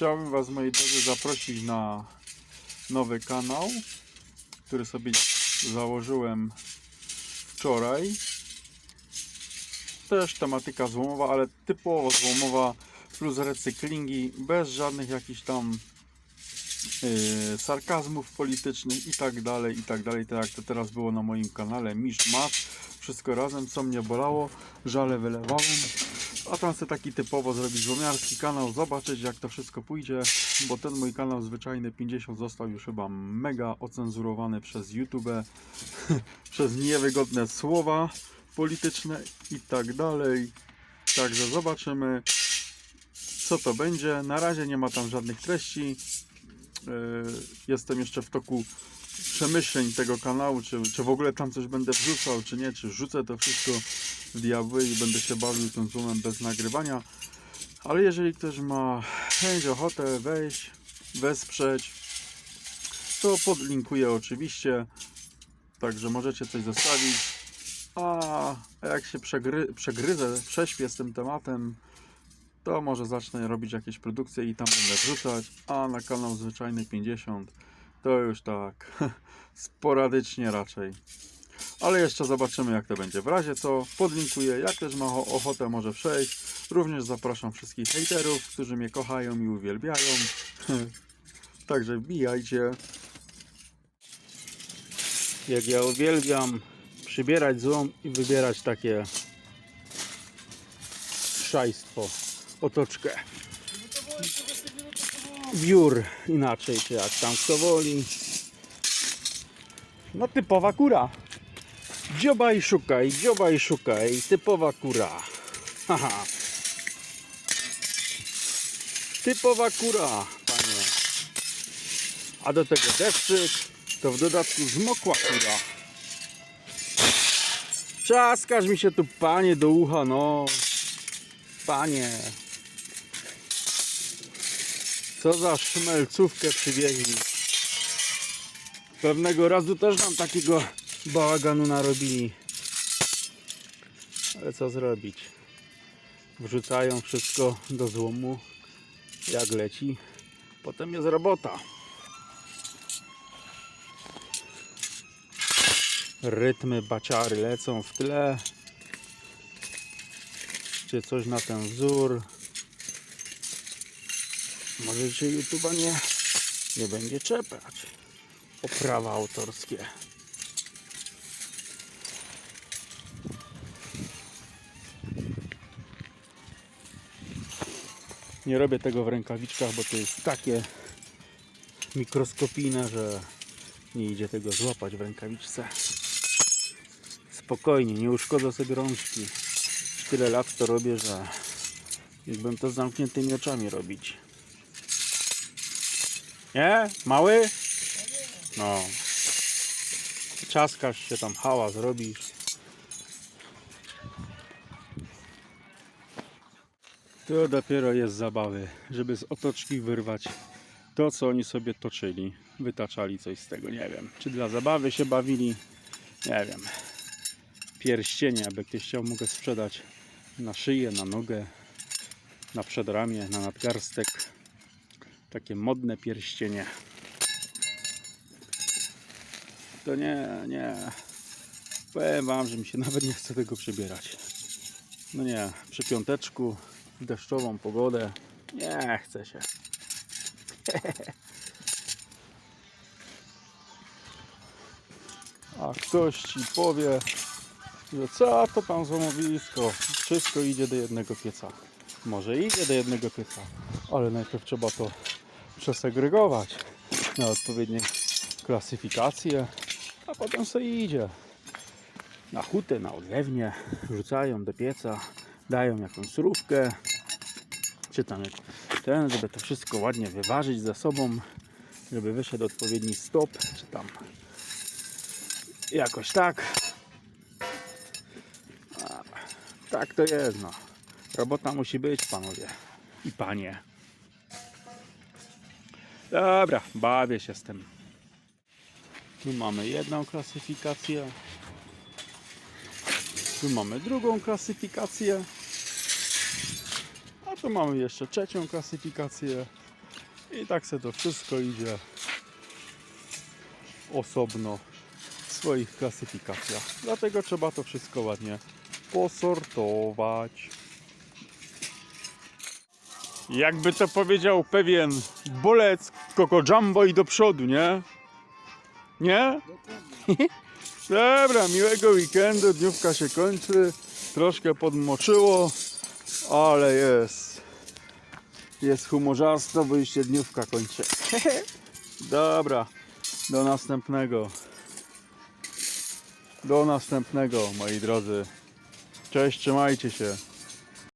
Chciałbym Was, moi drodzy, zaprosić na nowy kanał, który sobie założyłem wczoraj. Też tematyka złomowa, ale typowo złomowa plus recyklingi, bez żadnych jakichś tam yy, sarkazmów politycznych i tak dalej, i tak dalej, tak jak to teraz było na moim kanale Misz Masz, wszystko razem, co mnie bolało, żale wylewałem, a tam chcę taki typowo zrobić złomiarski kanał, zobaczyć jak to wszystko pójdzie, bo ten mój kanał zwyczajny 50 został już chyba mega ocenzurowany przez YouTube, przez niewygodne słowa polityczne i tak dalej, także zobaczymy co to będzie. Na razie nie ma tam żadnych treści. Yy, Jestem jeszcze w toku przemyśleń tego kanału, czy, czy w ogóle tam coś będę wrzucał, czy nie, czy rzucę to wszystko w diabły i będę się bawił tym zoomem bez nagrywania. Ale jeżeli ktoś ma chęć, ochotę wejść, wesprzeć, to podlinkuję oczywiście. Także możecie coś zostawić. A jak się przegry, przegryzę, prześpię z tym tematem, to może zacznę robić jakieś produkcje i tam będę wrzucać, a na kanał zwyczajny 50 to już tak sporadycznie raczej. Ale jeszcze zobaczymy jak to będzie. W razie co podlinkuję, jak też ma ochotę może przejść. Również zapraszam wszystkich hejterów, którzy mnie kochają i uwielbiają. Także wbijajcie. Jak ja uwielbiam przybierać złom i wybierać takie szajstwo otoczkę. Wiór inaczej, czy jak tam kto woli. No typowa kura. Dzioba i szukaj, dzioba i szukaj. Typowa kura. Haha. Typowa kura, panie. A do tego deszczyk, to w dodatku zmokła kura. Czaskasz mi się tu, panie, do ucha, no. Panie. Co za szmelcówkę przywieźli. Pewnego razu też nam takiego bałaganu narobili. Ale co zrobić? Wrzucają wszystko do złomu. Jak leci. Potem jest robota. Rytmy baciary lecą w tle czy coś na ten wzór. Może się YouTube'a nie, nie będzie czepać o prawa autorskie. Nie robię tego w rękawiczkach, bo to jest takie mikroskopijne, że nie idzie tego złapać w rękawiczce. Spokojnie, nie uszkodzę sobie rączki tyle lat to robię, że mógłbym to z zamkniętymi oczami robić. Nie? Mały? No. Czaskasz się tam, hałas robisz. To dopiero jest zabawy, żeby z otoczki wyrwać to, co oni sobie toczyli. Wytaczali coś z tego, nie wiem. Czy dla zabawy się bawili? Nie wiem pierścienie, aby ktoś chciał, mogę sprzedać na szyję, na nogę, na przedramię, na nadgarstek. Takie modne pierścienie. To nie, nie. Powiem Wam, że mi się nawet nie chce tego przybierać. No nie, przy piąteczku, w deszczową pogodę, nie chce się. A ktoś Ci powie, że co to tam złomowisko, wszystko idzie do jednego pieca. Może idzie do jednego pieca, ale najpierw trzeba to przesegregować na odpowiednie klasyfikacje, a potem sobie idzie. Na hutę, na odlewnię, rzucają do pieca, dają jakąś surówkę, czy tam jak ten, żeby to wszystko ładnie wyważyć ze sobą, żeby wyszedł odpowiedni stop, czy tam jakoś tak. Tak to jest, no. Robota musi być, panowie i panie. Dobra, bawię się z tym. Tu mamy jedną klasyfikację. Tu mamy drugą klasyfikację. A tu mamy jeszcze trzecią klasyfikację. I tak se to wszystko idzie osobno w swoich klasyfikacjach. Dlatego trzeba to wszystko ładnie posortować. Jakby to powiedział pewien bolec Coco Jumbo i do przodu, nie? Nie? Dobra, miłego weekendu, dniówka się kończy, troszkę podmoczyło, ale jest, jest humorzarstwo, bo już się dniówka kończy. Dobra, do następnego. Do następnego, moi drodzy. Cześć, trzymajcie się.